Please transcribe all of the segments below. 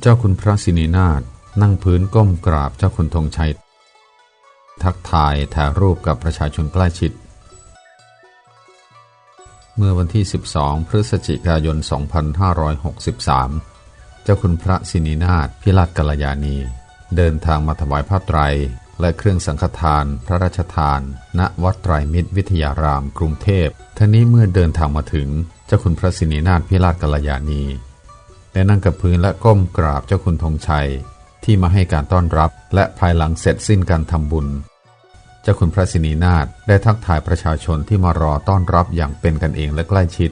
เจ้าคุณพระสินีนาถนั่งพื้นก้มกราบเจ้าคุณธงชัย ทักทายถ่ายรูปกับประชาชนใกล้ชิด เมื่อวันที่ 12 พฤศจิกายน 2563 เจ้าคุณพระสินีนาถพิราชกัลยาณี เดินทางมาถวายผ้าไตร และเครื่องสังฆทาน พระราชทาน ณวัดไตรมิตรวิทยาราม กรุงเทพทั้งนี้เมื่อเดินทางมาถึง เจ้าคุณพระสินีนาถพิราชกัลยาณี ได้นั่งกับพื้นและก้มกราบเจ้าคุณธงชัย ที่มาให้การต้อนรับ และภายหลังเสร็จสิ้นการทำบุญ เจ้าคุณพระสินีนาถได้ทักทายประชาชนที่มารอต้อนรับอย่างเป็นกันเองและใกล้ชิด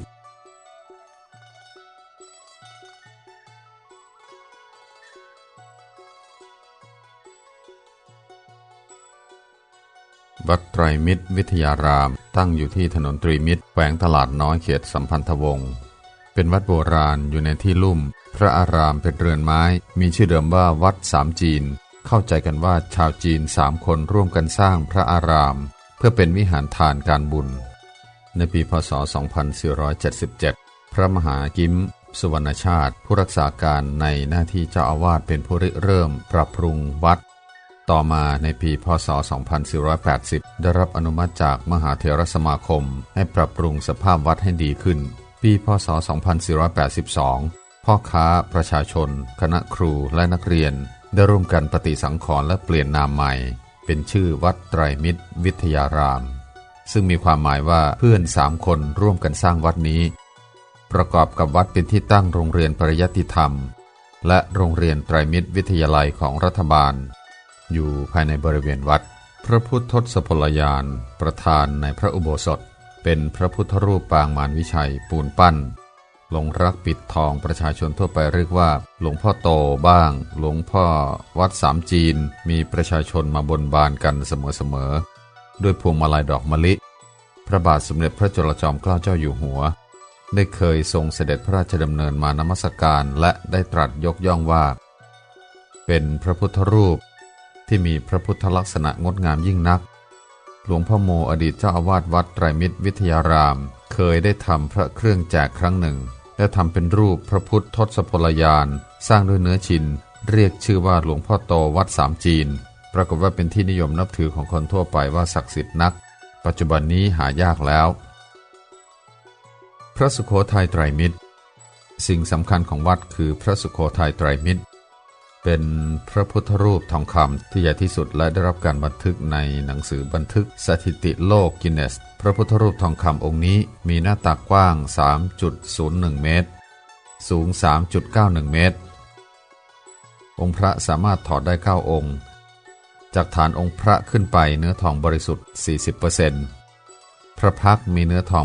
วัดไตรมิตรวิทยาราม ตั้งอยู่ที่ถนนตรีมิตรแขวงตลาดน้อยเขตสัมพันธวงศ์ เป็นวัดโบราณอยู่ในที่ลุ่ม พระอารามเป็นเรือนไม้ มีชื่อเดิมว่าวัดสามจีน เข้าใจกันว่าชาวจีนสามคนร่วมกันสร้างพระอาราม เพื่อเป็นวิหารทานการบุญ ในปีพศ 2477 พระมหากิมสุวรรณชาติ ผู้รักษาการในหน้าที่เจ้าอาวาสเป็นผู้ริเริ่ม ปรับปรุงวัด ต่อมาในปีพศ 2480 ได้รับอนุมัติจากมหาเถรสมาคม ให้ปรับปรุงสภาพวัดให้ดีขึ้น ปีพศ 2482 พ่อค้าประชาชน คณะครูและนักเรียน ได้ร่วมกันปฏิสังขรณ์และเปลี่ยนนามใหม่ เป็นชื่อวัดไตรมิตร วิทยาราม ซึ่งมีความหมายว่าเพื่อนสามคนร่วมกันสร้างวัดนี้ ประกอบกับวัดเป็นที่ตั้งโรงเรียนปริยัติธรรม และโรงเรียนไตรมิตรวิทยาลัยของรัฐบาล อยู่ภายในบริเวณวัด พระพุทธทศพลยาน ประธานในพระอุโบสถ เป็นพระพุทธรูปปางมารวิชัยปูนปั้น หลงรักปิดทองประชาชนทั่วไปเรียกว่า หลวงพ่อโตบ้าง หลวงพ่อวัดสามจีน มีประชาชนมาบนบานกันเสมอๆด้วยพวงมาลัยดอกมะลิ พระบาทสมเด็จพระจุลจอมเกล้าเจ้าอยู่หัว ได้เคยทรงเสด็จพระราชดำเนินมานมัสการและได้ตรัสยกย่องว่า เป็นพระพุทธรูปที่มีพระพุทธลักษณะงดงามยิ่งนัก หลวงพ่อโมอดีตเจ้าอาวาสวัดไตรมิตรวิทยาราม เคยได้ทำพระเครื่องแจกครั้งหนึ่ง และทำเป็นรูปพระพุทธทศพลยาน สร้างด้วยเนื้อชิน เรียกชื่อว่าหลวงพ่อโตวัดสามจีน ปรากฏว่าเป็นที่นิยมนับถือของคนทั่วไปว่าศักดิ์สิทธิ์นัก ปัจจุบันนี้หายากแล้ว พระสุโขทัยไตรมิตร สิ่งสำคัญของวัดคือพระสุโขทัยไตรมิตร เป็นพระพุทธรูปทองคำที่ใหญ่ที่สุดและได้รับการบันทึกในหนังสือบันทึกสถิติโลกกินเนส พระพุทธรูปทองคำองค์นี้มีหน้าตักกว้าง 3.01 เมตร สูง 3.91 เมตร องค์พระสามารถถอดได้ 9 องค์ จากฐานองค์พระขึ้นไปเนื้อทองบริสุทธิ์ 40%พระพักมีเนื้อทอง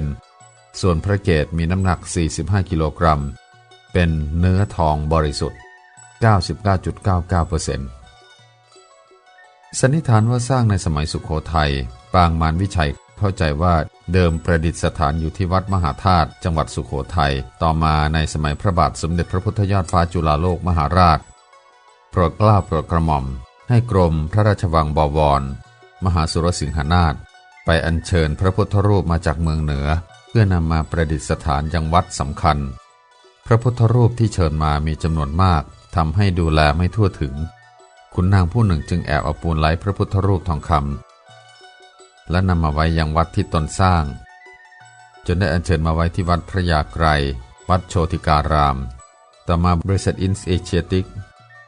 80%ส่วนพระเกศมีน้ำหนัก 45 กิโลกรัม เป็นเนื้อทองบริสุทธิ์ 99.99%สันนิษฐานว่าสร้างในสมัยสุขโขทัยปางมารวิชัยเข้าใจว่าเดิมประดิษฐานอยู่ที่วัดมหาธาตุจังหวัดสุขโขทัยต่อมาในสมัยพระบาทสมเด็จพระพุทธยอดฟ้าจุฬาโลกมหาราช โปรดกล้าโปรดกระหม่อม ให้กรมพระราชวังบวร มหาสุรสิงหนาถไปอัญเชิญพระพุทธรูปมาจากเมืองเหนือ เพื่อนำมาประดิษฐานยังวัดสำคัญ พระพุทธรูปที่เชิญมามีจำนวนมาก ทำให้ดูแลไม่ทั่วถึงคุณนางผู้หนึ่งจึงแอบเอาปูนไหลพระพุทธรูปทองคำและนำมาไว้ยังวัดที่ตนสร้าง จนได้อัญเชิญมาไว้ที่วัดพระยาไกร วัดโชติการาม ต่อมาบริษัทอินส์เอเชียติก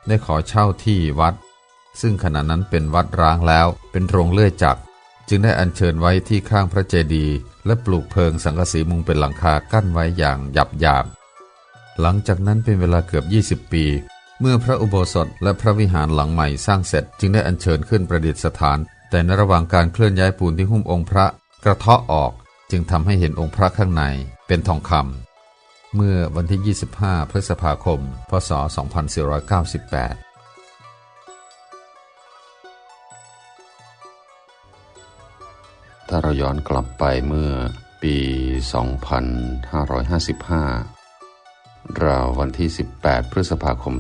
ได้ขอเช่าที่วัด ซึ่งขณะนั้นเป็นวัดร้างแล้วเป็นโรงเลื่อยจักรจึงได้อัญเชิญไว้ที่ข้างพระเจดีย์และปลูกเพิงสังกะสีมุงเป็นหลังคากั้นไว้อย่างหยับหยาบหลังจากนั้นเป็นเวลาเกือบ 20 ปี เมื่อพระอุโบสถและพระวิหารหลังใหม่สร้างเสร็จจึงได้อัญเชิญขึ้นประดิษฐาน แต่ในระหว่างการเคลื่อนย้ายปูนที่หุ้มองค์พระกระเทาะออกจึงทำให้เห็นองค์พระข้างในเป็นทองคำเมื่อวันที่ 25 พฤษภาคม พศ 2498ถ้าเราย้อนกลับไปเมื่อปี 2555 ราววันที่ 18 พฤษภาคม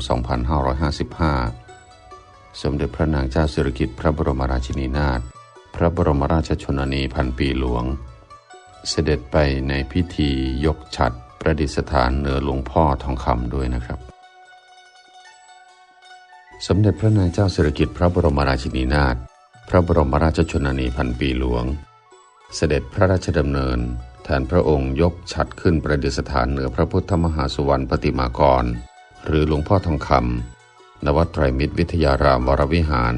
2555 สมเด็จพระนางเจ้าสิริกิติ์พระบรมราชินีนาถ พระบรมราชชนนีพันปีหลวง เสด็จไปในพิธียกฉัดประดิษฐานเหนือหลวงพ่อทองคำด้วยนะครับ สมเด็จพระนางเจ้าสิริกิติ์พระบรมราชินีนาถ พระบรมราชชนนีพันปีหลวง เสด็จพระราชดำเนิน แทนพระองค์ยกฉัดขึ้นประดิษฐานเหนือพระพุทธมหาสุวรรณปฏิมากร หรือหลวงพ่อทองคำณวัดไตรมิตรวิทยารามวรวิหาร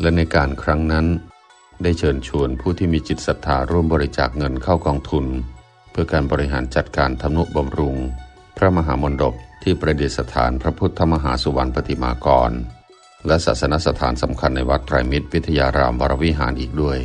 และในการครั้งนั้น ได้เชิญชวนผู้ที่มีจิตศรัทธาร่วมบริจาคเงินเข้ากองทุน เพื่อการบริหารจัดการทำนุบำรุง พระมหามณฑปที่ประดิษฐานพระพุทธมหาสุวรรณปฏิมากร และศาสนสถานสำคัญในวัดไตรมิตรวิทยารามวรวิหารอีกด้วย